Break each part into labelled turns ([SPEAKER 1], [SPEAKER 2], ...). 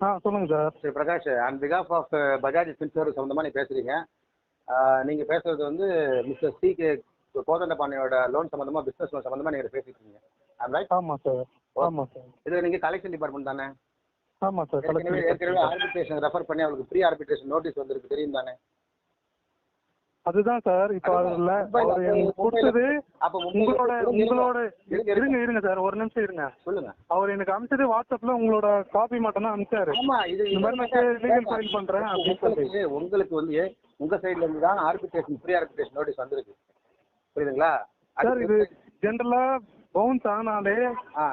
[SPEAKER 1] ஆ சொல்லுங்க சார்.
[SPEAKER 2] சரி பிரகாஷ் ஆன் பிகாஃப் ஆஃப் பஜாஜ் ஃபின்சர்வ் சம்மந்தமாக நீங்கள் பேசுகிறீங்க நீங்கள் பேசுறது வந்து மிஸ்டர் சி கே கோதண்டபாண்டியோட லோன் சம்மந்தமாக பிஸ்னஸ் லோன் சம்மந்தமாக நீங்கள் பேசிட்டு இருக்கீங்க. ரைட்
[SPEAKER 1] ஆமா சார். ஆமா சார்.
[SPEAKER 2] இது நீங்கள் கலெக்ஷன் டிபார்ட்மெண்ட் தானே?
[SPEAKER 1] ஆமா சார்
[SPEAKER 2] ஏற்கனவே ஏற்கனவே ஆர்பிட்ரேஷன் ரெஃபர் பண்ணி அவளுக்கு ப்ரீ ஆர்பிட்ரேஷன் நோட்டீஸ் வந்திருக்கு தெரியும் தானே?
[SPEAKER 1] அதுதான் சார் இப்போ அதுல கொடுத்தது உங்களோட உங்களோட
[SPEAKER 2] இருங்க,
[SPEAKER 1] இருங்க சார் ஒரு நிமிஷம் இருங்க.
[SPEAKER 2] சொல்லுங்க.
[SPEAKER 1] அவர் எனக்கு அனுப்பிச்சது வாட்ஸ்அப்ல உங்களோட காப்பி மட்டும் தான்
[SPEAKER 2] இது
[SPEAKER 1] இந்த மாதிரி நான் லீகல் ஃபைல் பண்றேன் அப்படின்னு சொல்லி
[SPEAKER 2] உங்களுக்கு வந்து உங்க சைடுல இருந்து தான் ஆர்பிட்ரேஷன் ப்ரீ ஆர்பிட்ரேஷன் நோட்டீஸ் வந்திருக்கு. புரியுதுங்களா?
[SPEAKER 1] சார் இது ஜென்ரலா பவுன்ஸ் ஆனாலே.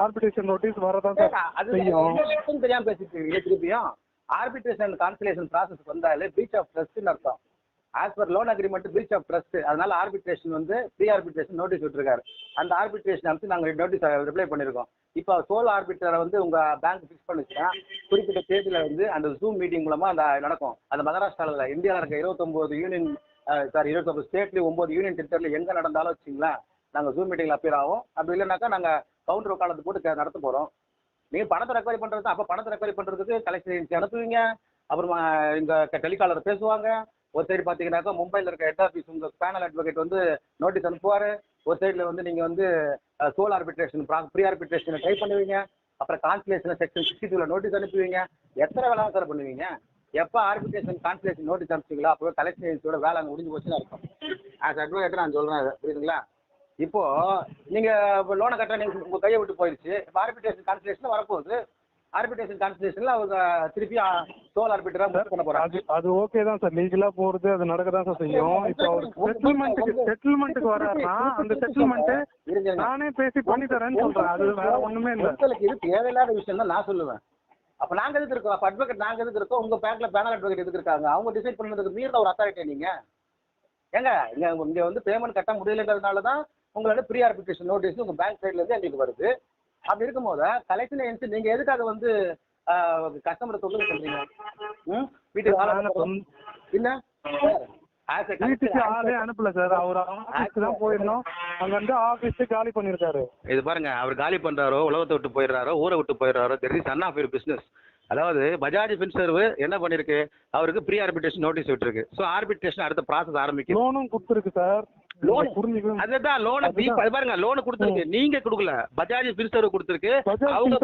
[SPEAKER 1] ஆர்பிட்ரேஷன் நோட்டீஸ் வரதான் சார் செய்யும்.
[SPEAKER 2] தெரியாம பேசிட்டு இருக்கீங்க திருப்பியும். ஆர்பிட்ரேஷன் கான்சலேஷன் ப்ராசஸ் வந்தாலே பிரீச் ஆஃப் ட்ரஸ்ட்னு அர்த்தம். As per loan agreement breach of trust அதனால ஆர்பிட்ரேஷன் வந்து ப்ரீ ஆர்பிட்ரேஷன் நோட்டீஸ் விட்டுருக்காரு. அந்த ஆர்பிட்ரேஷன் அமைச்சு நாங்கள் நோட்டீஸ் ரிப்ளை பண்ணியிருக்கோம் இப்போ சோல் ஆர்பிட்டரை வந்து உங்க பேங்க் ஃபிக்ஸ் பண்ணுச்சுன்னா குறிப்பிட்ட தேதியில வந்து அந்த ஜூம் மீட்டிங் மூலமா அந்த நடக்கும். அந்த மகாராஷ்டிராவில் இந்தியாவில் இருக்க இருபத்தொம்போது யூனியன் சாரி இருபத்தொம்பது ஸ்டேட்லேயும் ஒம்பது யூனியன் டெரிட்டரியில் எங்கே நடந்தாலும் வச்சுங்களேன் நாங்கள் ஜூம் மீட்டிங்கில் அப்பியர் ஆகும் அப்படி இல்லைனாக்கா நாங்கள் கவுண்டர் உட்காந்து போட்டு நடத்த போகிறோம் நீங்கள் பணத்தை ரெக்கவரி பண்ணுறது அப்போ பணத்தை ரெக்கவரி பண்ணுறதுக்கு கலெக்ஷன் ஏஜென்சி அனுப்புவீங்க. அப்புறமா இந்த டெலிகாலர் பேசுவாங்க. ஒரு சைடு பார்த்தீங்கன்னாக்கா மும்பையில் இருக்க ஹெட் ஆஃபீஸ் உங்கள் பேனல் அட்வொகேட் வந்து நோட்டீஸ் அனுப்புவார். ஒரு சைடில் வந்து நீங்கள் வந்து சோல் ஆர்பிட்ரேஷன் ப்ரீ ஆர்பிட்ரேஷனை ட்ரை பண்ணுவீங்க. அப்புறம் கான்சுலேஷன் செக்ஷன் சிக்ஸ்டி டூவில் நோட்டீஸ் அனுப்புவீங்க. எத்தனை வேலை சார் பண்ணுவீங்க? எப்போ ஆர்பிட்ரேஷன் கான்சுலேஷன் நோட்டீஸ் அனுப்பிச்சிங்களோ அப்போ கலெக்ஷன் ஏஜென்சியோட வேலை அங்கே முடிஞ்சு போச்சுன்னு இருக்கும் ஆஸ் அட்வொகேட் நான் சொல்கிறேன் புரியுதுங்களா? இப்போ நீங்கள் லோனை கட்ட நீங்கள் உங்கள் கையை விட்டு போயிடுச்சு இப்போ ஆர்பிட்ரேஷன் கான்சுலேஷன் வரப்போகுது. ஆர்பிட்ரேஷன் கான்சலேஷன்ல அவங்க திருப்பி சோல் ஆர்பிட்டரா மூவ் பண்ண போறாங்க.
[SPEAKER 1] அது அது ஓகே தான் சார் லீகலா போறது அது நடக்க தான் சார் செய்யும் இப்போ அவர் செட்டில்மெண்ட்டுக்கு செட்டில்மெண்ட்டுக்கு வர்றாருன்னா அந்த செட்டில்மெண்ட். நானே பேசி பண்ணி தரேன்னு சொல்றேன். அது வேற ஒண்ணுமே இல்ல.
[SPEAKER 2] உங்களுக்கு இது தேவையில்லாத விஷயம் தான் நான் சொல்லுவேன். அப்ப நாங்க எதுக்கு இருக்கோம்? அப்ப அட்வொகேட் நாங்க எதுக்கு இருக்கோம்? உங்க பேங்க்ல பேனல் அட்வொகேட் எதுக்கு இருக்காங்க? அவங்க டிசைட் பண்ணதுக்கு மீறின ஒரு அத்தாரிட்டி நீங்க. ஏங்க இங்க இங்க வந்து பேமெண்ட் கட்ட முடியலங்கிறதுனால தான் உங்களோட ப்ரீ ஆர்பிட்ரேஷன் நோட்டீஸ் உங்க பேங்க் சைடுல இருந்து எங்களுக்கு வருது. அப்படி இருக்கும்போது கலெக்ஷன் ஏஜென்சி நீங்க எதுக்காக வந்து கஸ்டமரை தொழில் பண்றீங்க? ம்? வீட்டுக்கு ஆள் இல்ல
[SPEAKER 1] வீட்டுக்கு ஆளே அனுப்பல சார். அவர் ஆபீஸ்க்கு தான் போயிருந்தோம். அங்க வந்து ஆபீஸ் காலி பண்ணிருக்காரு
[SPEAKER 2] இது பாருங்க அவர் காலி பண்றாரோ உலகத்தை விட்டு போயிடுறாரோ ஊரை விட்டு போயிடுறாரோ there an of your business அதாவது பஜாஜ் ஃபின்சர்வ் என்ன பண்ணிருக்கு? அவருக்கு ப்ரீ ஆர்பிட்ரேஷன் நோட்டீஸ் விட்டுருக்கு. ஸோ ஆர்பிட்ரேஷன் அடுத்த ப்ராசஸ் ஆரம்பிக்கும்
[SPEAKER 1] லோனும் கொடுத்துருக்கு சார். புரிஞ்சுக்கணும்
[SPEAKER 2] அதுதான் லோனை. அது பாருங்க லோன் கொடுத்துருக்கு. நீங்க கொடுக்கல. பஜாஜ் ஃபின்சர்வ் கொடுத்துருக்கு. அவங்க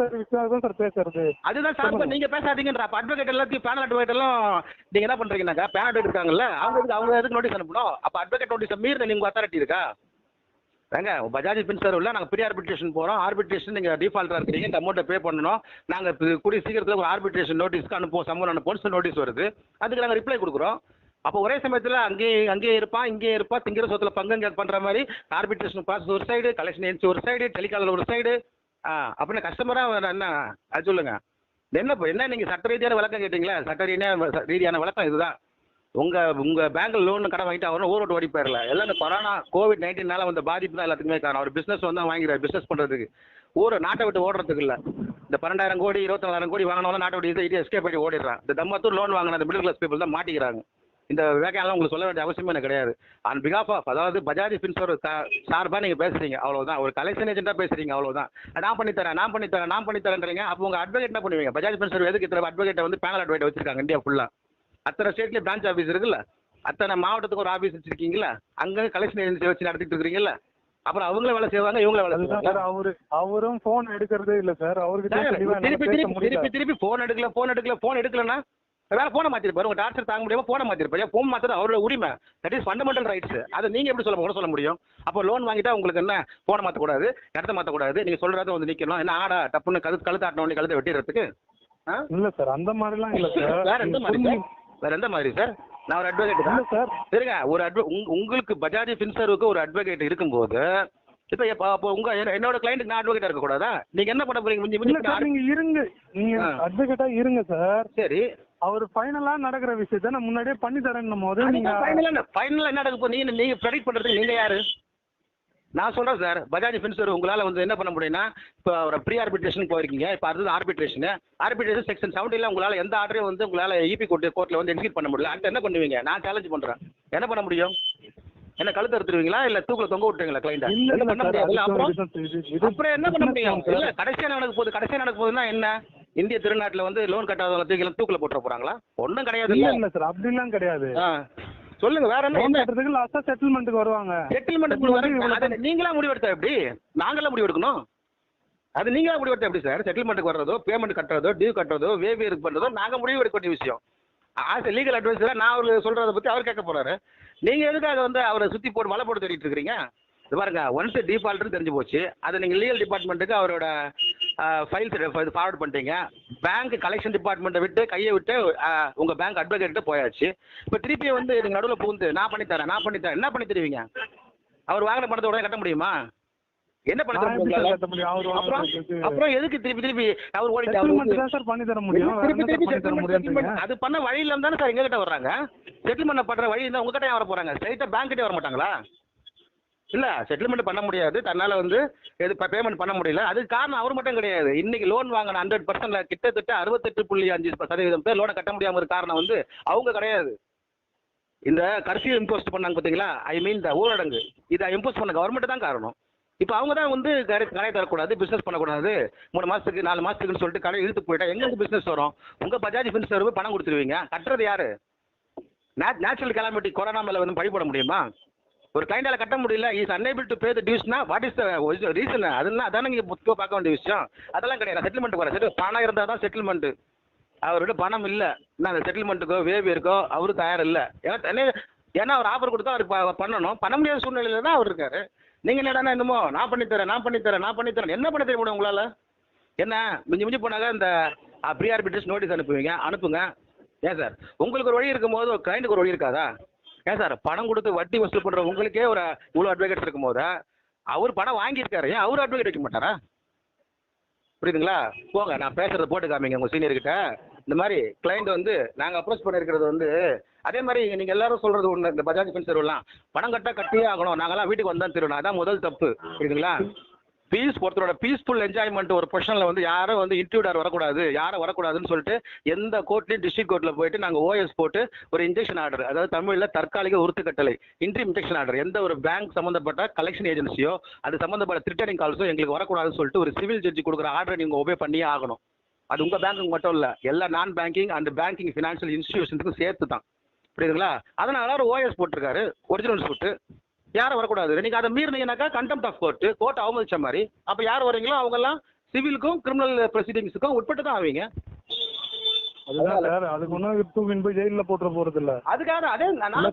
[SPEAKER 1] பேசுறது.
[SPEAKER 2] அதுதான் சார் நீங்க பேசாதீங்கன்ற. அட்வொகேட் எல்லாத்தையும் பேனல் அட்வொகேட் எல்லாம் நீங்க என்ன பண்றீங்கன்னாக்கா பேனல் அட்வொகேட் இருக்காங்கல்ல அவங்க அவங்க எதுக்கு நோட்டீஸ் அனுப்பணும்? அப்ப அட்வொகேட் நோட்டீஸ் மீறி நீங்க அத்தாரிட்டி இருக்கா? ஏங்க பஜாஜ் ஃபின்சர்வில் நாங்கள் ப்ரீ ஆர்பிட்ரேஷன் போகிறோம் ஆர்பிட்ரேஷன் நீங்கள் டிஃபால்ட்டாக இருக்கிறீங்க இந்த அமௌண்ட்டை பே பண்ணணும். நாங்கள் கூடிய சீக்கிரத்தில் ஒரு ஆர்பிட்ரேஷன் நோட்டீஸ்க்கு அனுப்புவோம் சம்மன் அனுப்புவோம் நோட்டீஸ் வருது. அதுக்கு நாங்கள் ரிப்ளை கொடுக்குறோம். அப்போ ஒரே சமயத்தில் அங்கேயே அங்கேயே இருப்பான் இங்கேயே இருப்பான் திங்கிற சொத்தில் பங்கு பண்ணுற மாதிரி ஆர்பிட்ரேஷன் ப்ராசஸ் ஒரு சைடு கலெக்ஷன் ஏஜென்சி ஒரு சைடு டெலிகாலர் ஒரு சைடு ஆ அப்படின்னு கஸ்டமராக என்ன? அது சொல்லுங்கள் என்ன இப்போ என்ன நீங்கள் சட்ட ரீதியான விளக்கம் கேட்டிங்களா? சட்ட ரீதியான ரீதியான விளக்கம் இதுதான். உங்கள் உங்கள் பேங்கில் லோன் கடன் வாங்கிட்டு அவரும் ஊரோட்டு ஓடி போயிடல. எல்லாம் இந்த கொரோனா கோவிட் நைன்டீனால வந்த பாதிப்பு தான் எல்லாத்துக்குமே காரணம். அவர் பிஸ்னஸ் வந்து வாங்கிறார் பிஸ்னஸ் பண்ணுறதுக்கு ஊரை நாட்டை விட்டு ஓடுறதுக்கு இல்லை. இந்த பன்னெண்டாயிரம் கோடி இருபத்தி நாலாயிரம் கோடி வாங்கினாலும் நாட்டை விட்டு இதை எஸ்கேப் பண்ணி ஓடிடுறான். இந்த தம்மத்தூர் லோன் வாங்கின அந்த மிடில் கிளாஸ் பீப்புள் தான் மாட்டிக்கிறாங்க. இந்த வேக்கையெல்லாம் உங்களுக்கு சொல்ல வேண்டிய அவசியமே எனக்கு கிடையாது. ஆன் பிகாஃப் ஆஃப் அதாவது பஜாஜ் ஃபின்சோர் சார்பாக நீங்கள் பேசுறீங்க அவ்வளவுதான். ஒரு கலெக்ஷன் ஏஜென்ட்டாக பேசுறீங்க அவ்வளவுதான். நான் பண்ணித்தரேன் நான் பண்ணித்தரேன் நான் பண்ணித்தரேன்றீங்க அப்போ உங்க அட்வொகேட் என்ன பண்ணுவீங்க? பஜாஜ் ஃபின்சோர் எதுக்கு இத்தனை அட்வொகேட்டை வந்து பேனல் அட்வொகேட் வச்சிருக்காங்க இந்தியா ஃபுல்லா அத்தனை ஸ்டேட்லேயும் பிரான்ச் ஆஃபீஸ் இருக்குல்ல? அத்தனை மாவட்டத்துக்கு ஒரு ஆஃபீஸ் வச்சிருக்கீங்களா அங்கே கலெக்ஷன் ஏஜென்சி வச்சு நடத்திட்டு இருக்கிறீங்கல்ல? அப்புறம் அவங்களே வேலை செய்வாங்க இவங்களே வேலை
[SPEAKER 1] சார் அவரு அவரும் போன் எடுக்கிறதே இல்ல சார் என்னால
[SPEAKER 2] திருப்பி திருப்பி திருப்பி ஃபோன் எடுக்கல ஃபோன் எடுக்கல ஃபோன் எடுக்கலன்னா வேற ஃபோனை மாத்திருப்பாரு உங்க டார்ச்சர் தாங்க முடியாம ஃபோனை மாத்திருப்பாரு ஃபோன் மாத்திரம் அவரோட உரிமை? தட் இஸ் ஃபண்டமெண்டல் ரைட்ஸ் அதை நீங்க எப்படி சொல்ல கூட சொல்ல முடியும்? அப்போ லோன் வாங்கிட்டா உங்களுக்கு என்ன? ஃபோனை மாத்தக்கூடாது. இடத்த மாத்தக்கூடாது. நீங்க சொல்றத வந்து நிக்கணும். என்ன ஆடா டப்புன்னு கழுத்து கழுத்தாட்டின உடனே கழுத்தை வெட்டிடுறதுக்கு?
[SPEAKER 1] இல்ல சார் அந்த மாதிரிலாம் இல்ல சார்.
[SPEAKER 2] வேற எந்த மாதிரி சார்? வேற எந்த மாதிரி சார்? நான் ஒரு அட்வொகேட்
[SPEAKER 1] இல்ல சார்.
[SPEAKER 2] சரிங்க ஒரு அட்வ உங்க- உங்களுக்கு பஜாஜ் ஃபின்சர்வுக்கு ஒரு அட்வொகேட் இருக்கும்போது இப்போ இப்போ உங்க என்ன- என்னோட கிளைண்ட்டுக்கு நான் அட்வொகேட்டாக இருக்கக்கூடாதா? நீங்க என்ன பண்ண போறீங்க?
[SPEAKER 1] நீங்க இருங்க. நீங்க. அட்வொகேட்டா இருங்க சார்.
[SPEAKER 2] சரி.
[SPEAKER 1] அவர் ஃபைனலா நடக்கிற விஷயத்த நான் முன்னாடியே பண்ணி தரேன்னும் போது நீங்க
[SPEAKER 2] ஃபைனலாக ஃபைனலாக என்ன? நடக்க போகுது? நீங்க நீங்க ப்ரெடிக்ட் பண்றதுக்கு நீங்க யாரு? நான் சொல்றேன் சார் பஜாஜ் ஃபின்சர் உங்களால வந்து என்ன பண்ண முடியும்னா இப்போ ஒரு ப்ரீ ஆர்பிட்ரேஷன் போயிருக்கீங்க. இப்போ அடுத்தது ஆர்பிட்ரேஷன் ஆர்பிட்ரேஷன் செக்ஷன் செவன்டீன்ல உங்களால எந்த ஆர்டரையும் வந்து உங்களால இபி கோர்ட் கோர்ட்ல வந்து எக்ஸிக்யூட் பண்ண முடியல. அடுத்து என்ன பண்ணுவீங்க? நான் சேலஞ்ச் பண்றேன். என்ன பண்ண முடியும்? என்ன கழுத்து எடுத்துருவீங்களா இல்ல தூக்கில தொங்க விட்டுருவீங்களா கிளைண்ட என்ன பண்ண முடியாது அப்புறம்? என்ன பண்ண முடியும்? இல்ல கடைசியா நடக்க போகுது. கடைசியா நடக்க போகுதுன்னா என்ன? இந்திய திருநாட்டுல வந்து லோன் கட்டாதவங்க தூக்கி தூக்கில போட்டுற போறாங்களா? ஒன்றும் கிடையாது
[SPEAKER 1] இல்ல இல்ல. சார் அப்படிலாம் கிடையாது.
[SPEAKER 2] ஆ. சொல்லுங்க வேற என்ன?
[SPEAKER 1] லோன் கட்டுறதுக்கு லாஸ்டா செட்டில்மெண்ட்டுக்கு வருவாங்க.
[SPEAKER 2] செட்டில்மெண்ட் வர
[SPEAKER 1] இவ்வளவு
[SPEAKER 2] அதை நீங்களா முடிவெடுத்தா எப்படி? நாங்களா முடிவெடுக்கணும். அது நீங்களா முடிவெடுத்தா எப்படி சார் செட்டில்மெண்ட்டுக்கு வர்றதோ பேமெண்ட் கட்டுறதோ டியூ கட்டுறதோ வேவியருக்கு பண்றதோ நாங்க முடிவு எடுக்க வேண்டிய விஷயம். ஆஸ் லீகல் அட்வைசரா நான் அவர் சொல்றதை பத்தி அவர் கேட்க போறாரு. நீங்க எதுக்காக வந்து அவரை சுத்தி போட்டு வலை போட்டு தேடிட்டு இருக்கிறீங்க? இது பாருங்க ஒன்ஸ் டிஃபால்ட்னு தெரிஞ்சு போச்சு. அதை நீங்க லீகல் டிபார்ட்மெண்ட்டுக்கு அவரோட ஃபைல்ஸ் ஃபார்வர்ட் பண்ணிட்டீங்க. பேங்க் கலெக்ஷன் டிபார்ட்மெண்ட்டை விட்டு கையை விட்டு ஆ, உங்க பேங்க் அட்வொகேட் போயாச்சு. இப்போ திருப்பி வந்து நீங்க நடுவில் புகுந்து நான் பண்ணி தரேன் நான் பண்ணி தரேன். என்ன பண்ணி தருவீங்க? அவர் வாங்கின பணத்தை உடனே கட்ட முடியுமா? என்ன பண்ணி அப்புறம் எதுக்கு திருப்பி திருப்பி அவர் ஓடிட்டு
[SPEAKER 1] சார் பண்ணி தர முடியும்.
[SPEAKER 2] திருப்பி திருப்பி. அது பண்ண வழி இல்லாம தானே சார் எங்க கிட்ட வர்றாங்க? செட்டில்மெண்ட் பண்ற வழி இருந்தா உங்ககிட்ட வர போறாங்க? ஸ்ட்ரைட்டா பேங்க் கிட்டே வர மாட்டாங்களா? இல்ல செட்டில்மெண்ட் பண்ண முடியாது. தன்னால வந்து எது பேமெண்ட் பண்ண முடியல. அதுக்கு காரணம் அவர் மட்டும் கிடையாது. இன்னைக்கு லோன் வாங்கின ஹண்ட்ரட் பர்சன்ட்ல கிட்டத்தட்ட அறுபத்தெட்டு புள்ளி அஞ்சு சதவீதம் பேர் லோனை கட்ட முடியாம இருக்க காரணம் வந்து அவங்க கிடையாது. இந்த கர்ஃபியூ இம்போஸ்ட் பண்ணாங்க பார்த்தீங்களா ஐ மீன் த ஊரடங்கு. இதை இம்போஸ் பண்ண கவர்மெண்ட் தான் காரணம். இப்போ அவங்க தான் வந்து கடை கடை தரக்கூடாது பிஸ்னஸ் பண்ணக்கூடாது. மூணு மாதத்துக்கு நாலு மாதத்துக்குன்னு சொல்லிட்டு கடை இழுத்து போயிட்டா எங்களுக்கு பிஸ்னஸ் வரும்? உங்கள் பஜாஜ் ஃபின்சர்வு பணம் கொடுத்துருவீங்க. கட்டுறது யாரு? நேச்சுரல் கலாமிட்டி கொரோனா மேலே வந்து பழிபட முடியுமா? ஒரு கிளைண்டால கட்ட முடியல is unable to pay the டியூஸ்னா what is the reason அதெல்லாம் அதான் நீங்கள் புத்தகம் பார்க்க வேண்டிய விஷயம். அதெல்லாம் கிடையாது. செட்டில்மெண்ட் வர செட்டில் பணம் இருந்தால் தான் செட்டில்மெண்ட்டு அவர்கிட்ட பணம் இல்லை. நான் அந்த செட்டில்மெண்ட்டுக்கோ வேவியருக்கோ அவரு தயார் இல்லை ஏன்னா ஏன்னா அவர் ஆஃபர் கொடுத்தா அவர் பண்ணணும். பண்ண முடியாத சூழ்நிலையில தான் அவர் இருக்காரு. நீங்க என்னடா என்னமோ நான் பண்ணித்தரேன் நான் பண்ணித்தரேன் நான் பண்ணித்தரேன் என்ன பண்ண தெரிய முடியும் உங்களால? என்ன? மிஞ்சி மிஞ்சி போனாக்க இந்த ப்ரீ ஆர்பிட்ரஸ் நோட்டீஸ் அனுப்புவீங்க அனுப்புங்க. ஏன் சார்? உங்களுக்கு ஒரு வழி இருக்கும்போது ஒரு கிளைண்ட்டுக்கு ஒரு வழி இருக்காதா? ஏன் சார் பணம் கொடுத்து வட்டி வசூல் பண்ற உங்களுக்கே ஒரு இவ்வளோ அட்வொகேட் இருக்கும்போது அவர் பணம் வாங்கியிருக்காரு. ஏன் அவர் அட்வொகேட் வைக்க மாட்டாரா? புரியுதுங்களா? போங்க நான் பேசுறத போட்டு காமிங்க உங்க சீனியர்கிட்ட இந்த மாதிரி கிளைண்ட் வந்து நாங்க அப்ரோச் பண்ணியிருக்கிறது வந்து அதே மாதிரி நீங்க எல்லாரும் சொல்றது ஒன்று இந்த பஜாஜ் ஃபின்சர் பணம் கட்டா கட்டியே ஆகணும். நாங்களாம் வீட்டுக்கு வந்தா திருணும் அதான் முதல் தப்பு. புரியுதுங்களா? பீஸ் ஒருத்தரோட பீஸ்ஃபுல் என்ஜாய்மெண்ட் ஒரு பொசிஷனில் வந்து யாரும் வந்து இன்ட்ரூடர் வரக்கூடாது யாரும் வரக்கூடாதுன்னு சொல்லிட்டு எந்த கோர்ட்லையும் டிஸ்ட்ரிக்ட் கோர்ட்டில் போயிட்டு நாங்கள் ஓஎஸ் போட்டு ஒரு இன்ஜெக்ஷன் ஆர்டர் அதாவது தமிழில் தற்காலிக உறுத்து கட்டளை இன்ட்ரி இன்ஜெக்ஷன் ஆர்டர் எந்த ஒரு பேங்க் சம்மந்தப்பட்ட கலெக்ஷன் ஏஜென்சியோ அது சம்மந்தப்பட்ட த்ரிட்டனிங் கால்ஸோ எங்களுக்கு வரக்கூடாதுன்னு சொல்லிட்டு ஒரு சிவில் ஜட்ஜி கொடுக்குற ஆர்டரை நீங்கள் ஒபே பண்ணியே ஆகணும். அது உங்கள் பேங்க்குக்கு மட்டும் இல்லை எல்லா non banking and banking financial இன்ஸ்டியூஷனுக்கும் சேர்த்து தான் புரியுதுங்களா? அதனால ஒரு ஓஎஸ் போட்டிருக்காரு ஒரிஜினல் சூட்டு யாரும் வரக்கூடாது. நீங்க அதை மீறினீங்கன்னாக்கா கண்டெம்ட் ஆஃப் கோர்ட் கோர்ட் அவமதிச்ச மாதிரி. அப்ப யார் வரீங்களோ அவங்கெல்லாம் சிவிலுக்கும் கிரிமினல் ப்ரொசீடிங்ஸுக்கும் உட்பட்டு தான் ஆவீங்க.
[SPEAKER 1] அதுக்கு ஒன்றும் போய் ஜெயிலில் போட்டுற போறது இல்ல.
[SPEAKER 2] அதுக்காக அதே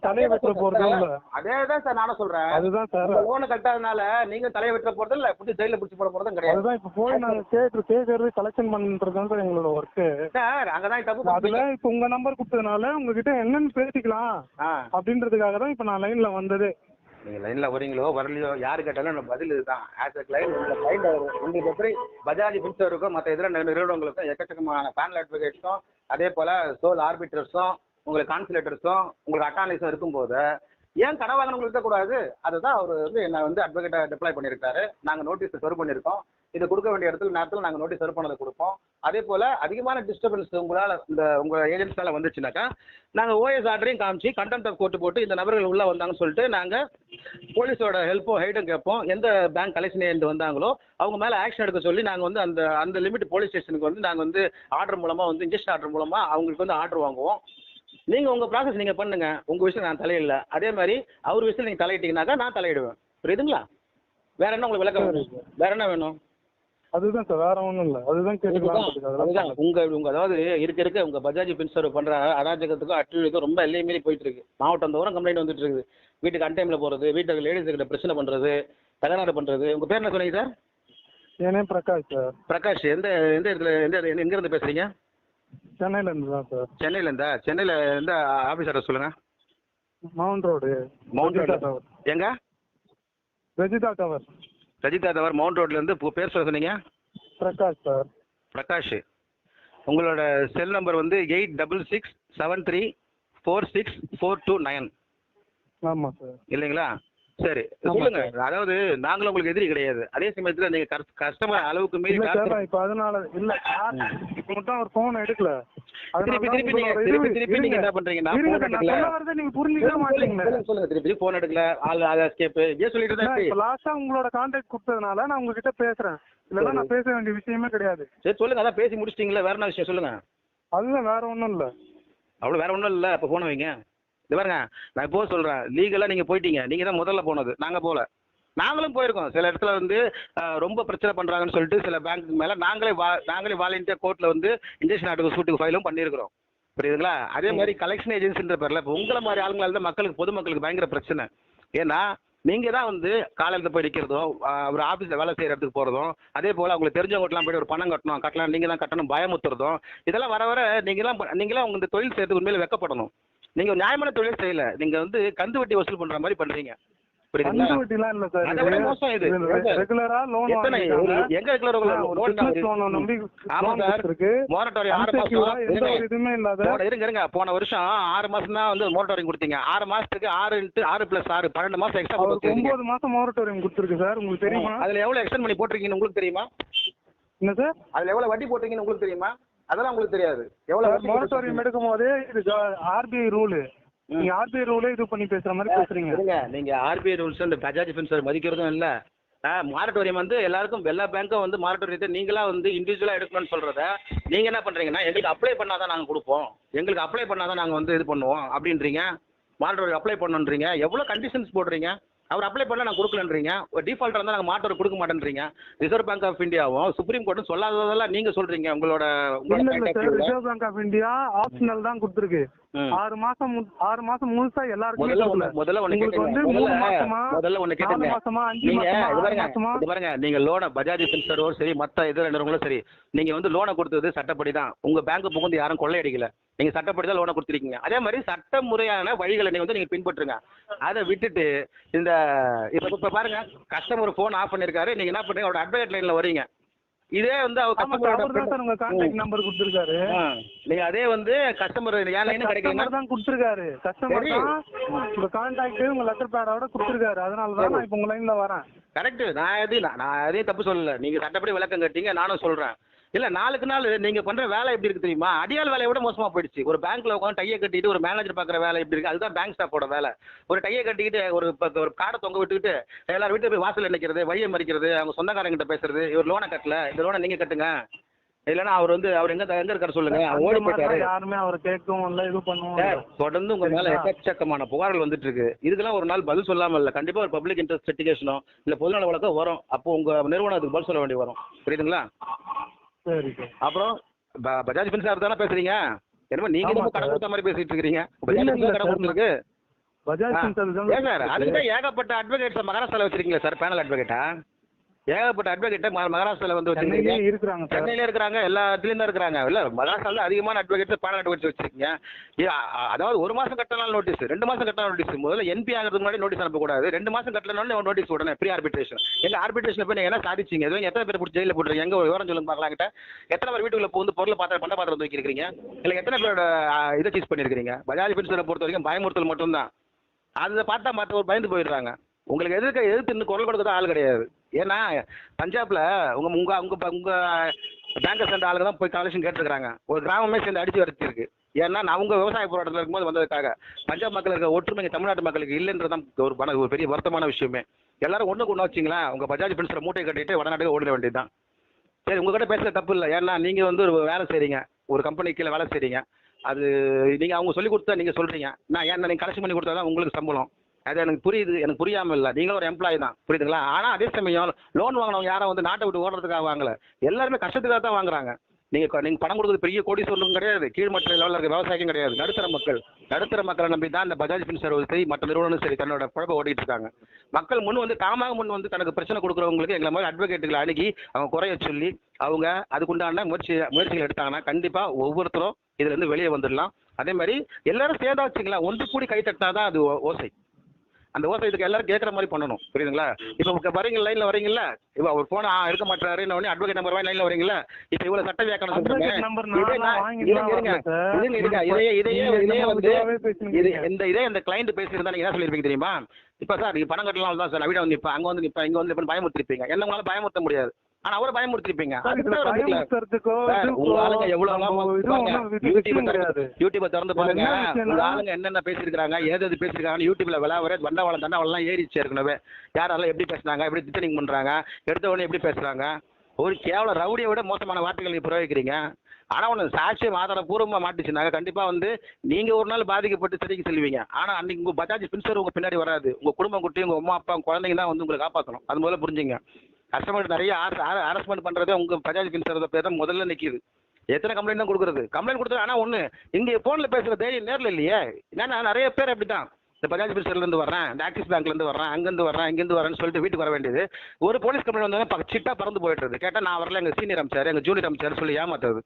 [SPEAKER 1] தலையை வெட்டுற போறதும் இல்ல.
[SPEAKER 2] அதே தான் சார் நானும் சொல்றேன்.
[SPEAKER 1] அதுதான் சார்.
[SPEAKER 2] லோனு கட்டாதனால நீங்க தலையை வெட்ட போறது இல்ல பிடிச்சி ஜெயில பிடிச்சி போட போறதும் கிடையாது.
[SPEAKER 1] அதுதான் இப்ப போய் நாங்க கேட்டு கேட்கறது கலெக்ஷன் பண்றது தான் சார் எங்களோட ஒர்க்கு
[SPEAKER 2] சார் அங்கதான் தப்பு
[SPEAKER 1] அதுல. இப்ப உங்க நம்பர் கொடுத்ததுனால உங்ககிட்ட என்னன்னு பேசிக்கலாம் அப்படின்றதுக்காக தான் இப்ப நான் லைன்ல வந்ததே.
[SPEAKER 2] நீங்க லைன்ல வரீங்களோ வரலையோ யாரு கேட்டாலும் நம்ம பதில் இதுதான். ஆஸ் அ கிளைண்ட் உங்க கிளைண்ட் உங்களுக்கு எப்படி பஜாஜ் ஃபின்சருக்கும் மற்ற இதர நிறுவனங்களுக்கும் எக்கச்சக்கமான பேனல் அட்வொகேட்ஸும் அதே போல சோல் ஆர்பிட்டர்ஸும் உங்களுக்கு கான்சுலேட்டர்ஸும் உங்களுக்கு அட்டானிஸும் இருக்கும்போது ஏன் கடை வாங்கினவங்களுக்கு கூடாது? அதுதான் அவர் வந்து என்ன வந்து அட்வொகேட்டை டிப்ளை பண்ணியிருக்காரு. நாங்கள் நோட்டீஸ் சர்வ் பண்ணியிருக்கோம். இது கொடுக்க வேண்டிய இடத்துல நேரத்தில் நாங்கள் நோட்டீஸ் பண்ணதை கொடுப்போம். அதே போல் அதிகமான டிஸ்டர்பன்ஸ் உங்களால் இந்த உங்கள் ஏஜென்சியால் வந்துச்சுனாக்கா நாங்கள் ஓஎஸ் ஆர்டரையும் காமிச்சு கண்டெம்ட் ஆஃப் கோர்ட்டு போட்டு இந்த நபர்கள் உள்ளே வந்தாங்கன்னு சொல்லிட்டு நாங்கள் போலீஸோட ஹெல்ப்பும் ஹைடும் கேட்போம். எந்த பேங்க் கலெக்ஷன் ஏஜென்ட் வந்தாங்களோ அவங்க மேலே ஆக்ஷன் எடுக்க சொல்லி நாங்கள் வந்து அந்த அந்த லிமிட் போலீஸ் ஸ்டேஷனுக்கு வந்து நாங்கள் வந்து ஆர்டர் மூலமாக வந்து இன்ஜெக்ஷன் ஆர்டர் மூலமாக அவங்களுக்கு வந்து ஆர்டர் வாங்குவோம். நீங்கள் உங்கள் ப்ராசஸ் நீங்கள் பண்ணுங்க. உங்கள் விஷயம் நான் தலையிடல. அதே மாதிரி அவர் விஷயம் நீங்கள் தலையிட்டீங்கன்னாக்கா நான் தலையிடுவேன். புரியுதுங்களா? வேற என்ன உங்களுக்கு விளக்கம்? வேற என்ன வேணும்?
[SPEAKER 1] அதுதான் சார் வேற ஒண்ணும் இல்ல. அதுதான் கேட்டுக்கலாம்
[SPEAKER 2] உங்க உங்க அதாவது இருக்க இருக்க உங்க பஜாஜ் பின்சர்வ் பண்ற அராஜகத்துக்கும் அட்டுழிக்கும் ரொம்ப எல்லை மீறி போயிட்டு இருக்கு மாவட்டம் தோறும் கம்ப்ளைண்ட் வந்துட்டு இருக்குது வீட்டுக்கு அன்டைம்ல போறது வீட்டுக்கு லேடிஸ் கிட்ட பிரச்சனை பண்றது தகராறு பண்றது. உங்க பேர் என்ன சொன்னீங்க சார்?
[SPEAKER 1] ஏனே பிரகாஷ் சார்.
[SPEAKER 2] பிரகாஷ் எந்த எந்த இடத்துல எந்த எங்க இருந்து பேசுறீங்க?
[SPEAKER 1] சென்னையில இருந்து தான் சார்.
[SPEAKER 2] சென்னையில இருந்தா சென்னையில எந்த ஆபீஸ் அட்ரஸ் சொல்லுங்க.
[SPEAKER 1] Mount Road.
[SPEAKER 2] Mount Road.
[SPEAKER 1] Tower.
[SPEAKER 2] எங்க?
[SPEAKER 1] Rajitha tower.
[SPEAKER 2] Rajitha tower Mount ரோட்ல இருந்து பு- பேர் சொல்ல சொன்னீங்க?
[SPEAKER 1] பிரகாஷ் சார்.
[SPEAKER 2] பிரகாஷ். உங்களோட செல் நம்பர் வந்து eight double six seven three four six four two nine.
[SPEAKER 1] ஆமா சார்.
[SPEAKER 2] இல்லைங்களா? சரி சொல்லுங்க. அதாவது நாங்களும் உங்களுக்கு எதிரி கிடையாது. அதே சமயத்துல நீங்க கஸ்டமர் அளவுக்கு மீறி
[SPEAKER 1] இப்ப அதனால இல்ல இப்ப மட்டும் அவர் போன் எடுக்கல.
[SPEAKER 2] திருப்பி திருப்பி நீங்க திருப்பி திருப்பி நீங்க. என்ன பண்றீங்கன்னா
[SPEAKER 1] நீங்க புரிஞ்சுக்கவே மாட்டீங்களே.
[SPEAKER 2] சொல்லுங்க, திருப்பி போன் எடுக்கல. ஆள் ஆள் எஸ்கேப் ஏன் சொல்லிட்டு தான்
[SPEAKER 1] லாஸ்டா உங்களோட கான்டாக்ட் கொடுத்ததுனால நான் உங்ககிட்ட பேசுறேன். இல்லன்னா நான் பேச வேண்டிய விஷயமே கிடையாது.
[SPEAKER 2] சரி சொல்லுங்க அதான் பேசி முடிச்சிட்டீங்களா வேற என்ன விஷயம் சொல்லுங்க?
[SPEAKER 1] அதுதான் வேற ஒண்ணும் இல்ல.
[SPEAKER 2] அவ்வளோ வேற ஒன்றும் இல்லை இப்போ போன வைங்க. இது பாருங்க நான் இப்போ சொல்கிறேன் லீகலாக நீங்கள் போயிட்டீங்க. நீங்கள் தான் முதல்ல போனது. நாங்கள் போகல நாங்களும் போயிருக்கோம். சில இடத்துல வந்து ரொம்ப பிரச்சனை பண்ணுறாங்கன்னு சொல்லிட்டு சில பேங்க் மேலே நாங்களே வா நாங்களே வாலண்டியர் கோர்ட்டில் வந்து இன்ஜெக்ஷன் ஆட்டுக்கு சூட்டுக்கு ஃபைலும் பண்ணியிருக்கிறோம். புரியுதுங்களா? அதே மாதிரி கலெக்ஷன் ஏஜென்சின்ற பேரில் இப்போ உங்களை மாதிரி ஆளுங்களால தான் மக்களுக்கு பொதுமக்களுக்கு பயங்கர பிரச்சனை. ஏன்னா நீங்கள் தான் வந்து காலையில் போய் நிற்கிறதும் ஒரு ஆஃபீஸில் வேலை செய்கிற இடத்துக்கு போகிறதும் அதே போல் அவங்களுக்கு தெரிஞ்சவங்கட்டலாம் போய் ஒரு பணம் கட்டணும் கட்டலாம் நீங்கள் தான் கட்டணும் பயமுத்துறதும் இதெல்லாம் வர வர நீங்களாம் நீங்களாம் உங்க இந்த தொழில் செய்யறதுக்கு உண்மையில வெக்கப்படணும். நீங்க நியாயமான தொழில் செய்யல. நீங்க வந்து கந்து வட்டி வசூல் பண்ற மாதிரி பண்றீங்க. போன வருஷம் ஆறு மாசம் தான் வந்து மோரட்டோரியம் கொடுத்தீங்க. ஆறு மாசத்துக்கு ஆறு இன்ட்டு ஆறு பிளஸ் ஆறு. பன்னெண்டு மாசம் எக்ஸ்ட்ரா
[SPEAKER 1] ஒன்பது மாசம் மோரட்டோரியம் கொடுத்துருக்கு சார். உங்களுக்கு தெரியுமா?
[SPEAKER 2] அதுல எவ்வளவு எக்ஸ்டெண்ட் பண்ணி போட்டிருக்கீங்கன்னு உங்களுக்கு தெரியுமா?
[SPEAKER 1] என்ன சார்?
[SPEAKER 2] அதுல எவ்வளவு வட்டி போட்டிருக்கீங்கன்னு உங்களுக்கு தெரியுமா? அதெல்லாம் உங்களுக்கு தெரியாது. எவ்வளவு வட்டி
[SPEAKER 1] மோரட்டோரியம் எடுக்கும் போதே இது ஆர்பிஐ ரூல் நீங்க ஆர்பிஐ ரூலே இது பண்ணி பேசுற மாதிரி பேசுறீங்க.
[SPEAKER 2] நீங்க ஆர்பிஐ ரூல்ஸ் இந்த பஜாஜ் ஃபின்சர் மதிக்கிறதும் இல்ல. மாரட்டோரியம் வந்து எல்லாருக்கும் எல்லா பேங்க்கும் வந்து மாரட்டோரியத்தை நீங்களா வந்து இண்டிவிஜுவலா எடுக்கணும்னு சொல்றத நீங்க என்ன பண்றீங்கன்னா எங்களுக்கு அப்ளை பண்ணாதான் நாங்க கொடுப்போம். எங்களுக்கு அப்ளை பண்ணாதான் நாங்க வந்து இது பண்ணுவோம் அப்படின்றீங்க. மாரட்டோரியம் அப்ளை பண்ணுன்றீங்க. எவ்வளவு கண்டிஷன்ஸ் போடுறீங்க? அவர் அப்ளை பண்ணல நான் கொடுக்கலன்றீங்க. ஒரு டிஃபால்ட் இருந்தால் நாங்கள் மாட்டோர் கொடுக்க மாட்டேன்றீங்க. ரிசர்வ் பேங்க் ஆஃப் இந்தியாவும் சுப்ரீம் கோர்ட்டும் சொல்லாததெல்லாம் நீங்க சொல்றீங்க உங்களோட.
[SPEAKER 1] Reserve bank of India optional தான் கொடுத்துருக்கு. ஆறு மாசம் ஆறு மாசம் முழுசா எல்லாருக்குமே
[SPEAKER 2] முதல்ல. முதல்ல ஒண்ணு கேட்டுங்க. முதல்ல ஒண்ணு கேட்டுங்க. நீங்க இது பாருங்க இது நீங்க லோனை பஜாஜ் ஃபின்சரோ சரி மத்த இதர நிறுவனங்களும் சரி நீங்க வந்து லோனை கொடுத்தது சட்டப்படி தான் உங்க பேங்க் புகுந்து யாரும் கொள்ளையடிக்கல. நீங்க சட்டப்படி தான் லோனை கொடுத்துருக்கீங்க. அதே மாதிரி சட்ட முறையான வழிகளை நீங்க வந்து நீங்க பின்பற்றுங்க. அதை விட்டுட்டு இந்த இப்ப இப்ப பாருங்க கஸ்டமர் ஃபோன் ஆஃப் பண்ணிருக்காரு. நீங்க என்ன பண்றீங்க? அவரோட அட்வொகேட் லைன்ல வரீங்க இதே வந்து அவர் கஸ்டமரோட
[SPEAKER 1] கான்டாக்ட் நம்பர் கொடுத்துருக்காரு.
[SPEAKER 2] நீங்க அதே வந்து கஸ்டமர் ஏன் லைன் கிடைக்கலன்னா
[SPEAKER 1] கஸ்டமர் தான் கொடுத்துருக்காரு. கஸ்டமர். தான் உங்க கான்டாக்ட் உங்க லெட்டர் பேடோட கொடுத்துருக்காரு. அதனால தான் நான் இப்போ உங்க லைன்ல வரேன்.
[SPEAKER 2] கரெக்ட் நான் எதையும் நான் நான் எதையும் தப்பு சொல்லல. நீங்க சட்டப்படி விளக்கம் கட்டிங்க நானும் சொல்றேன். இல்ல நாளுக்கு நாள் நீங்க பண்ற வேலை எப்படி இருக்கு தெரியுமா? அடியாள் வேலையை விட மோசமா போயிடுச்சு. ஒரு பேங்க்ல உட்காந்து டையை கட்டிட்டு ஒரு மேனேஜர் பாக்குற வேலை எப்படி இருக்கு? அதுதான் பேங்க் ஸ்டாஃபோட வேலை. ஒரு டையை கட்டிக்கிட்டு ஒரு ஒரு காடை தொங்க விட்டுக்கிட்டு எல்லாரும் வீட்டு போய் வாசல் நினைக்கிறது வழியை மறிக்கிறது அவங்க சொந்தக்காரங்கிட்ட பேசுறது இவர் லோனை கட்டல. இந்த லோனை நீங்க கட்டுங்க. இல்லைன்னா அவர் வந்து அவர் எங்க எங்க இருக்காரு சொல்லுங்க? ஓடி போயிட்டாரு.
[SPEAKER 1] யாருமே அவரை கேட்கவும் இல்லை இது பண்ணவும்
[SPEAKER 2] தொடர்ந்து உங்க மேல? எக்கச்சக்கமான புகார்கள் வந்துட்டு இருக்கு இதுக்கெல்லாம் ஒரு நாள் பதில் சொல்லாம இல்ல. கண்டிப்பா ஒரு பப்ளிக் இன்ட்ரெஸ்ட் லிட்டிகேஷனோ இல்ல பொதுநல வழக்கம் வரும். அப்போ உங்க நிறுவனம் அதுக்கு பதில் சொல்ல வேண்டி வரும். புரியுதுங்களா?
[SPEAKER 1] சரி சார்.
[SPEAKER 2] அப்புறம் பஜாஜ் ஃபின்சார் தானே பேசுறீங்க? என்னமோ நீங்க என்னமோ கடன். கொடுத்த மாதிரி பேசிட்டு இருக்கீங்க.
[SPEAKER 1] இல்ல,
[SPEAKER 2] பஜாஜ்
[SPEAKER 1] இல்ல
[SPEAKER 2] ஃபின்சார் கடன்
[SPEAKER 1] சார்.
[SPEAKER 2] கொடுத்துருக்கு
[SPEAKER 1] பஜாஜ் ஃபின்சர்வ்
[SPEAKER 2] ஏன் சார் அதுக்கு ஏகப்பட்ட அட்வொகேட்ஸ் மகாராஷ்டிரால வச்சிருக்கீங்களா சார் பேனல் அட்வொகேட்டா ஏகப்பட்ட அட்வொகேட்டை மகாராஷ்டிரால வந்து
[SPEAKER 1] சென்னையிலே இருக்கிறாங்க
[SPEAKER 2] சென்னையில இருக்கிறாங்க எல்லா இடத்துலயும் தான் இருக்கிறாங்க. இல்ல மகாராஷ்டிரால அதிகமான அட்வொகேட்ஸ் பேனல் அட்வொகேட்ஸ் வச்சிருக்கீங்க. அதாவது ஒரு மாசம் கட்டினாலும் நோட்டீஸ் ரெண்டு மாசம் கட்டினாலும் நோட்டீஸ் முதல்ல என்பி ஆகிறதுக்கு முன்னாடி நோட்டீஸ் அனுப்பக்கூடாது. ரெண்டு மாசம் கட்டலனாலும் நோட்டீஸ் உடனே ப்ரீ ஆர்பிட்ரேஷன் எங்க ஆர்பிட்ரேஷன் போய் நீங்க என்ன சாதிச்சீங்க? எதுவும் எத்தனை பேர் பிடிச்சி ஜெயில போட்டுருக்கீங்க? எங்க ஒரு விவரம் சொல்லுங்க பார்க்கலாம் கிட்ட எத்தனை பேர் வீட்டுக்குள்ள வந்து பொருள் பாத்திரம் பண்ட பாத்திரம் தூக்கி இருக்கீங்க இல்ல எத்தனை பேரோட இதை சீஸ் பண்ணிருக்கீங்க பஜாஜ் ஃபின்சரை பொறுத்த வரைக்கும் பயமுறுத்தல் மட்டும்தான். அதை பார்த்தா மற்ற பயந்து போயிடுறாங்க. உங்களுக்கு எதிர்க்க எதிர்த்து இன்னும் குரல் கொடுக்க ஆள் கிடையாது. ஏன்னா பஞ்சாப்ல உங்க உங்க உங்க உங்க பேங்கை சேர்ந்த ஆளுங்க தான் போய் கலெக்ஷன் கேட்டிருக்காங்க ஒரு கிராமமே சேர்ந்து அடிச்சு வச்சிருக்கு ஏன்னா நான் அவங்க விவசாய போராட்டத்தில் இருக்கும்போது வந்ததுக்காக பஞ்சாப் மக்கள் இருக்க ஒற்றுமை தமிழ்நாட்டு மக்களுக்கு இல்லைன்றதான் ஒரு பண ஒரு பெரிய வருத்தமான விஷயமே. எல்லாரும் ஒண்ணு கொண்டு வச்சிங்களா உங்க பஜாஜ் பென்சரை மூட்டை கட்டிட்டு வடநாட்டுக்கு ஓடிட வேண்டியதுதான். சரி உங்ககிட்ட பேசுற தப்பு இல்லை. ஏன்னா நீங்க வந்து ஒரு வேலை செய்றீங்க. ஒரு கம்பெனி கீழே வேலை செய்றீங்க. அது நீங்க அவங்க சொல்லி கொடுத்தா நீங்க சொல்றீங்க. நான் ஏன் நீங்க கலெக்ஷன் பண்ணி கொடுத்தா தான் உங்களுக்கு சம்பளம். அது எனக்கு புரியுது எனக்கு புரியாமல் இல்லை. நீங்களும் ஒரு எம்ப்ளாயி தான் புரியுதுங்களா? ஆனால் அதே சமயம் லோன் வாங்கினவங்க யாரும் வந்து நாட்டை விட்டு ஓடுறதுக்காக வாங்கல. எல்லாருமே கஷ்டத்துக்காக தான் வாங்குறாங்க. நீங்கள் நீங்கள் பணம் கொடுக்குறது பெரிய கோடி சொல்லும் கிடையாது. கீழ்மட்ட லெவலில் இருக்க விவசாயிக்கும் கிடையாது. நடுத்தர மக்கள் நடுத்தர மக்களை நம்பி தான் இந்த பஜாஜ் ஃபின்சர்வ் சரி மற்ற நிறுவனம் சரி தன்னோட குழப்ப ஓடிட்டு இருக்காங்க. மக்கள் முன் வந்து தாமாக முன் வந்து தனக்கு பிரச்சனை கொடுக்குறவங்களுக்கு எங்களை மாதிரி அட்வொகேட்டுகளை அணுகி அவங்க குறைய சொல்லி அவங்க அதுக்குண்டான முயற்சி முயற்சிகள் எடுத்தாங்கன்னா கண்டிப்பாக ஒவ்வொருத்தரும் இதுலேருந்து வெளியே வந்துடலாம் அதே மாதிரி எல்லாரும் சேர்ந்தா வச்சுங்களா ஒன்று கூடி கை தட்டினா தான் அது ஓ- ஓசை. அந்த ஓசை இதுக்கு எல்லாரும் கேட்குற மாதிரி பண்ணணும். புரியுதுங்களா? இப்போ வரீங்க லைனில் வரீங்கல்ல இப்போ அவர் ஃபோன் இருக்க மாட்டாரு உடனே அட்வொகேட் நம்பர் லைனில் வரீங்களா இப்போ இவ்வளோ சட்ட வியாக்கணம் சொல்றீங்க. இந்த இதே இந்த கிளைண்ட் பேசியிருந்தா நீங்க என்ன சொல்லியிருப்பீங்க தெரியுமா? இப்போ சார் நீங்க பணம் கட்டலாம் தான் சார் நான் வீட வந்து நிற்பேன் அங்கே வந்து நிற்பேன் இங்கே வந்து பயமுறுத்திருப்பீங்க. என்ன உங்களால பயமுறுத்த முடியாது. ஆனா அவரை பயமுறுத்திருப்பீங்க. ஆளுங்க எவ்வளவு யூடியூபை. திறந்து- பாருங்க. ஆளுங்க என்னென்ன பேசியிருக்காங்க ஏது எது பேசியிருக்காங்க யூடியூப்ல விளாவர வண்டவாளம் தண்டவாளம்லாம் ஏறிச்சு ஏற்கனவே. யாரெல்லாம் எப்படி பேசுனாங்க எப்படி திட்டனிங் பண்றாங்க எடுத்த உடனே எப்படி பேசுறாங்க? ஒரு கேவல ரவுடியை விட மோசமான வார்த்தைகள் நீங்க பிரயோகிக்கிறீங்க. ஆனா ஒன்று சாட்சியம் ஆதாரப்பூர்வமாக மாட்டுச்சுனாங்க. கண்டிப்பா வந்து நீங்க ஒரு நாள் பாதிக்கப்பட்டு சிறைக்கு செல்வீங்க. ஆனா அன்னைக்கு உங்க பஜாஜ் பின்சர் உங்க பின்னாடி வராது. உங்க குடும்பம் குட்டி உங்க அம்மா அப்பா குழந்தைங்க தான் வந்து உங்களை காப்பாற்றணும் அது முதல்ல புரிஞ்சுங்க. கஸ்டமர் நிறைய ஹாரஸ்மெண்ட் பண்றதே உங்க பஜாஜ் பின்சர் பேர் தான் முதல்ல நிக்குது. எத்தனை கம்ப்ளைண்ட் தான் கொடுக்குறது? கம்ப்ளைண்ட் கொடுத்தது ஆனா ஒண்ணு இங்க போன்ல பேசுற தைரியம் நேரில் இல்லையே. ஏன்னா நிறைய பேர் அப்படிதான் இந்த பஜாஜ் பின்சர்ல இருந்து வர்றேன் இந்த ஆக்சிஸ் பேங்க்ல இருந்து வர்றேன் அங்கிருந்து வர்றேன் இங்கிருந்து வரேன்னு சொல்லிட்டு வீட்டுக்கு வர வேண்டியது. ஒரு போலீஸ் கம்ப்ளைண்ட் வந்தாலும் சிட்டா பறந்து போயிட்டு கேட்டா நான் வரல எங்க சீனியர் அமைச்சார் எங்க ஜூனியர் அமைச்சார் சொல்லி ஏமாத்துறது.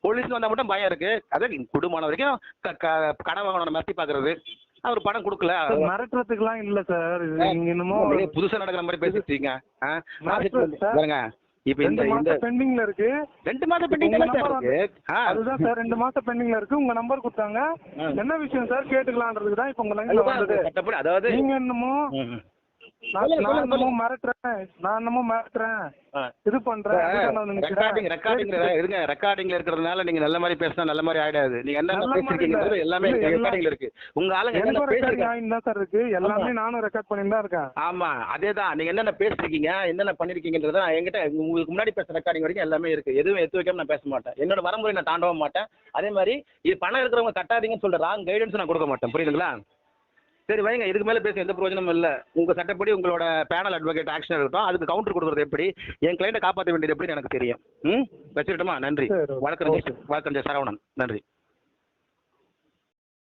[SPEAKER 2] போலீஸ் வந்தா மட்டும் பயம் இருக்கு. அதே குடும்பமான வரைக்கும் க- க- கடன் வாங்கணும் மத்தி பாக்குறது. அவர் பணம் கொடுக்கல.
[SPEAKER 1] மிரட்டுறதுக்குலாம் இல்ல சார். நீங்க என்னமோ
[SPEAKER 2] புதுசா நடக்கிற மாதிரி பேசிட்டு இருக்கீங்க இப்ப இந்த இந்த
[SPEAKER 1] மாசம் பெண்டிங்ல இருக்கு.
[SPEAKER 2] ரெண்டு மாதம் பெண்டிங்
[SPEAKER 1] உங்க
[SPEAKER 2] சார்
[SPEAKER 1] number
[SPEAKER 2] இருக்கு.
[SPEAKER 1] அதுதான் சார் ரெண்டு மாசம் பெண்டிங்ல இருக்கு. உங்க நம்பர் கொடுத்தாங்க. என்ன விஷயம் சார்? கேட்டுக்கலான்றதுக்கு தான் இப்ப உங்க லைன்ல வந்தது.
[SPEAKER 2] அதாவது
[SPEAKER 1] நீங்க என்னமோ. நான் என்னமோ மிரட்டுறேன் நான் என்னமோ மிரட்டுறேன். இது பண்றேன்.
[SPEAKER 2] ரெக்கார்டிங் ரெக்கார்டிங்ல இருங்க ரெக்கார்டிங்ல இருக்கிறதுனால நீங்க நல்ல மாதிரி பேசினா நல்ல மாதிரி ஆயிடாது. நீங்க என்ன
[SPEAKER 1] இல்ல.
[SPEAKER 2] எல்லாமே ரெக்கார்டிங்ல இருக்கு. உங்க ஆளுங்க என்ன பேசிருக்காங்க?
[SPEAKER 1] சார் இருக்கு? எல்லாமே நானும் ரெக்கார்ட் பண்ணிட்டு தான் இருக்கேன்.
[SPEAKER 2] ஆமா அதேதான். நீங்க என்னென்ன பேசிருக்கீங்க என்னென்ன பண்ணிருக்கீங்கன்றத என்கிட்ட உங்களுக்கு முன்னாடி பேசுற ரெக்கார்டிங் வரைக்கும் எல்லாமே இருக்கு. எதுவும் எடுத்து வைக்காம நான் பேச மாட்டேன். என்னோட வரமுறை நான் தாண்டவும் மாட்டேன். அதே மாதிரி இது பணம் இருக்கிறவங்க கட்டாதீங்கன்னு சொல்ற ராங் கைடன்ஸ் நான் கொடுக்க மாட்டேன். புரியுதுங்களா? சரி வைங்க. இதுக்கு மேல பேச எந்த பிரயோஜனமும் இல்ல. உங்க சட்டப்படி உங்களோட பேனல் அட்வொகேட் ஆக்ஷன் இருக்கட்டும் அதுக்கு கவுண்டர் கொடுக்குறது எப்படி? என் கிளைண்ட்டை காப்பாற்ற வேண்டியது எப்படின்னு எனக்கு தெரியும். ம்? வச்சிருட்டுமா நன்றி. வழக்கறிஞர் வழக்கறிஞர் சரவணன். நன்றி.